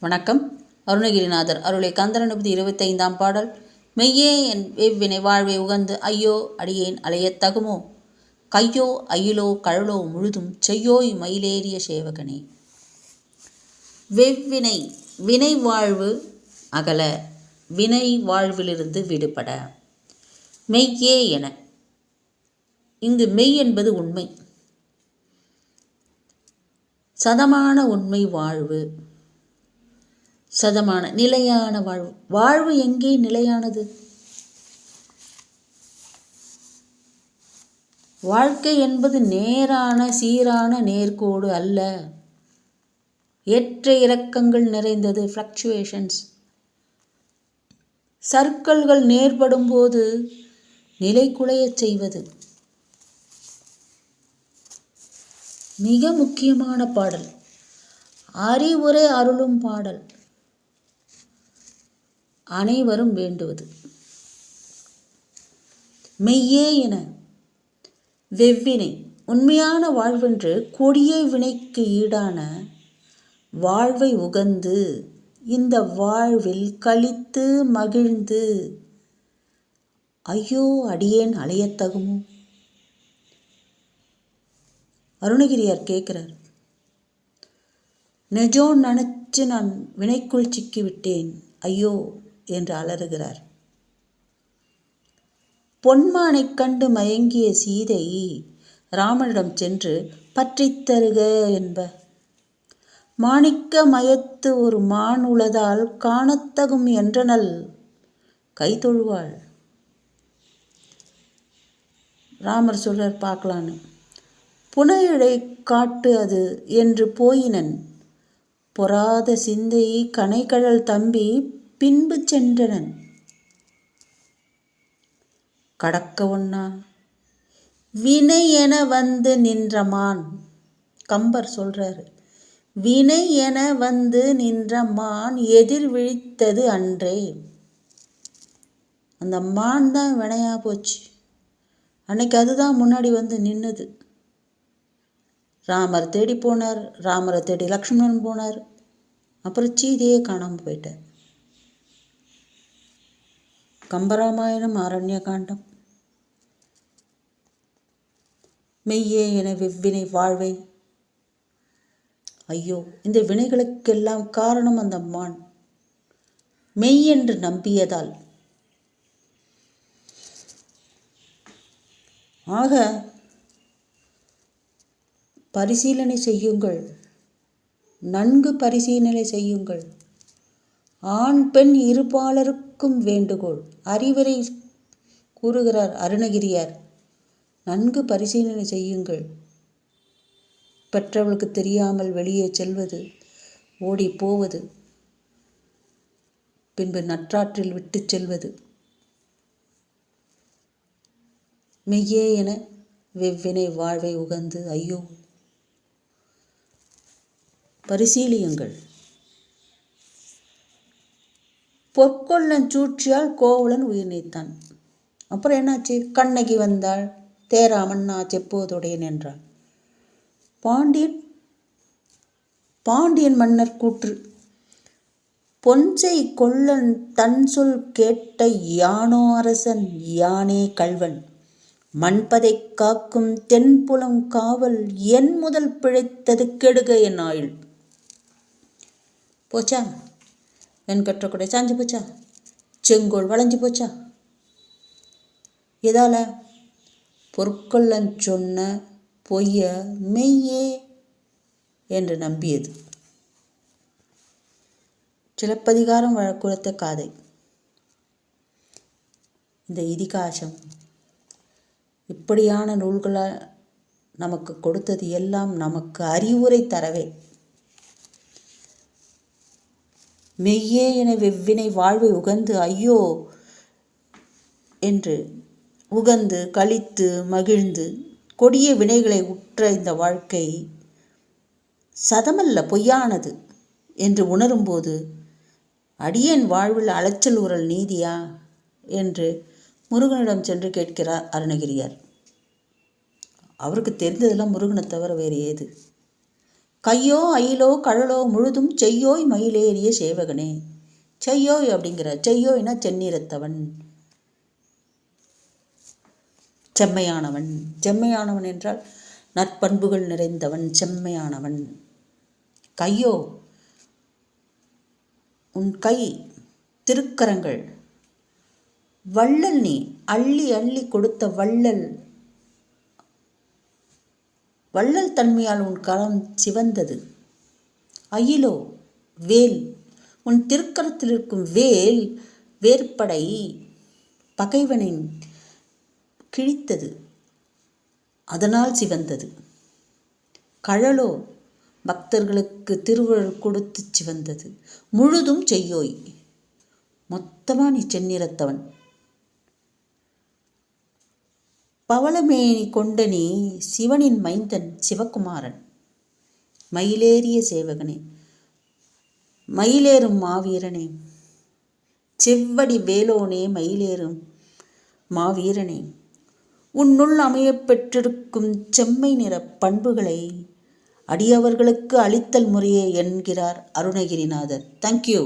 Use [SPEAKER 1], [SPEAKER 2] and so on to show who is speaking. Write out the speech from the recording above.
[SPEAKER 1] வணக்கம். அருணகிரிநாதர் அருளை கந்தரனுபதி இருபத்தைந்தாம் பாடல். மெய்யே என் வெவ்வினை வாழ்வை உகந்து ஐயோ அடியேன் அலையத் தகுமோ? கையோ அயிலோ கழலோ முழுதும் செய்யோய் மயிலேறிய சேவகனே. வெவ்வினை வினை வாழ்வு அகல வினை வாழ்விலிருந்து விடுபட. மெய்யே என. இங்கு மெய் என்பது உண்மை. சதமான உண்மை வாழ்வு. சதமான நிலையான வாழ்வு. வாழ்வு எங்கே நிலையானது? வாழ்க்கை என்பது நேரான சீரான நேர்கோடு அல்ல. ஏற்ற இறக்கங்கள் நிறைந்தது ஃப்ளக்சுவேஷன்ஸ் சர்க்கிள்கள் நேர்படும் போது நிலை குலையச் செய்வது. மிக முக்கியமான பாடல். அறிவுரை அருளும் பாடல். அனைவரும் வேண்டுவது. மெய்யே என வெவ்வினை உண்மையான வாழ்வென்று கொடிய வினைக்கு ஈடான வாழ்வை உகந்து இந்த வாழ்வில் கழித்து மகிழ்ந்து ஐயோ அடியேன் அலையத்தகுமோ அருணகிரியார் கேட்குறார் நெஜோன் நினச்சி நான் வினைக்குள் சிக்கிவிட்டேன் ஐயோ என்று அலறுகிறார். பொன்மானைக் கண்டு மயங்கிய சீதை ராமனிடம் சென்று பற்றித் தருக என்ப மாணிக்க மயத்து ஒரு மான் உளதால் காணத்தகும் என்றனல் கைதொழுவாள் ராமர் சொல்றார் பார்க்கலான்னு. புனையழை காட்டு அது என்று போயினன். பொறாத சிந்தை கனைகழல் தம்பி பின்பு சென்றனன். கடக்க ஒண்ணா? வினை என வந்து நின்றமான். கம்பர் சொல்றாரு. வினை என வந்து நின்ற மான் எதிர் விழித்தது அன்றே. அந்த மான் தான் வினையா போச்சு. அன்னைக்கு அதுதான் முன்னாடி வந்து நின்னுது. ராமர் தேடி போனார். ராமரை தேடி லக்ஷ்மணன் போனார். அப்புறம் சீதையே காணாமல் போயிட்டார். கம்பராமாயணம் ஆரண்ய காண்டம் மெய்யே என வெவ்வினை வாழ்வை. ஐயோ இந்த வினைகளுக்கெல்லாம் காரணம் அந்த மான். மெய் என்று நம்பியதால். ஆக பரிசீலனை செய்யுங்கள். நன்கு பரிசீலனை செய்யுங்கள். ஆண் பெண் இருபாலருக்கும் வேண்டுகோள். அறிவுரை கூறுகிறார் அருணகிரியார். நன்கு பரிசீலனை செய்யுங்கள். பெற்றவளுக்கு தெரியாமல் வெளியே செல்வது ஓடி போவது பின்பு நற்றாற்றில் விட்டுச் செல்வது. மெய்யே என வெவ்வினை வாழ்வை உகந்து ஐயோ. பரிசீலியுங்கள். பொற்கொள்ளன் சூழ்ச்சியால் கோவலன் உயிர் நீத்தான். அப்புறம் என்னாச்சு? கண்ணகி வந்தாள். தேராமன் நான் செப்போதுடையன் என்றாள். பாண்டியன் பாண்டியன் மன்னர் கூற்று பொஞ்சை கொல்லன் தன் சொல் கேட்ட யானோ அரசன் யானே கல்வன் மண்பதை காக்கும் தென்புலம் காவல் என் முதல் பிழைத்தது கெடுக என் ஆயுள். போச்சா? என் கூட சாஞ்சு போச்சா? செங்கோல் வளைஞ்சு போச்சா? எதால? பொற்கொள்ளன் சொன்ன பொய்ய மெய்யே என்று நம்பியது. சிலப்பதிகாரம் வழக்குறத்த காதை. இந்த இதிகாசம் இப்படியான நூல்களை நமக்கு கொடுத்தது எல்லாம் நமக்கு அறிவுரை தரவே. மெய்யே என வெவ்வினை வாழ்வை உகந்து ஐயோ! என்று உகந்து கழித்து மகிழ்ந்து கொடிய வினைகளை உற்ற இந்த வாழ்க்கை சதமல்ல பொய்யானது என்று உணரும்போது அடியேன் வாழ்வில் அலைச்சல் உரல் நீதியா? என்று முருகனிடம் சென்று கேட்கிறார் அருணகிரியார். அவருக்கு தெரிந்ததெல்லாம் முருகனை தவிர வேறு ஏது? கையோ அயிலோ கழலோ முழுதும் செய்யோய் மயிலேறிய சேவகனே. செய்யோய் அப்படிங்கிற செய்யோய்னா செந்நிறத்தவன். செம்மையானவன். செம்மையானவன் என்றால் நற்பண்புகள் நிறைந்தவன் செம்மையானவன். கையோ உன் கை திருக்கரங்கள். வள்ளல் நீ அள்ளி அள்ளி கொடுத்த வள்ளல் வள்ளல் தன்மையால் உன் கரம் சிவந்தது. அயிலோ வேல். உன் திருக்கரத்தில் இருக்கும் வேல் வேற்படை பகைவனின் கிழித்தது. அதனால் சிவந்தது. கழலோ பக்தர்களுக்கு திருவருள் கொடுத்து சிவந்தது. முழுதும் செய்யோய். மொத்தமாக நீ செந்நிறத்தவன். பவளமேனி கொண்டனே சிவனின் மைந்தன் சிவகுமாரன். மயிலேறிய சேவகனே மயிலேறும் மாவீரனே செவ்வடி வேலோனே மயிலேறும் மாவீரனே உன்னுள் அமையப்பெற்றிருக்கும் செம்மை நிற பண்புகளை அடியவர்களுக்கு அளித்தல் முறையே என்கிறார் அருணகிரிநாதர். தேங்க்யூ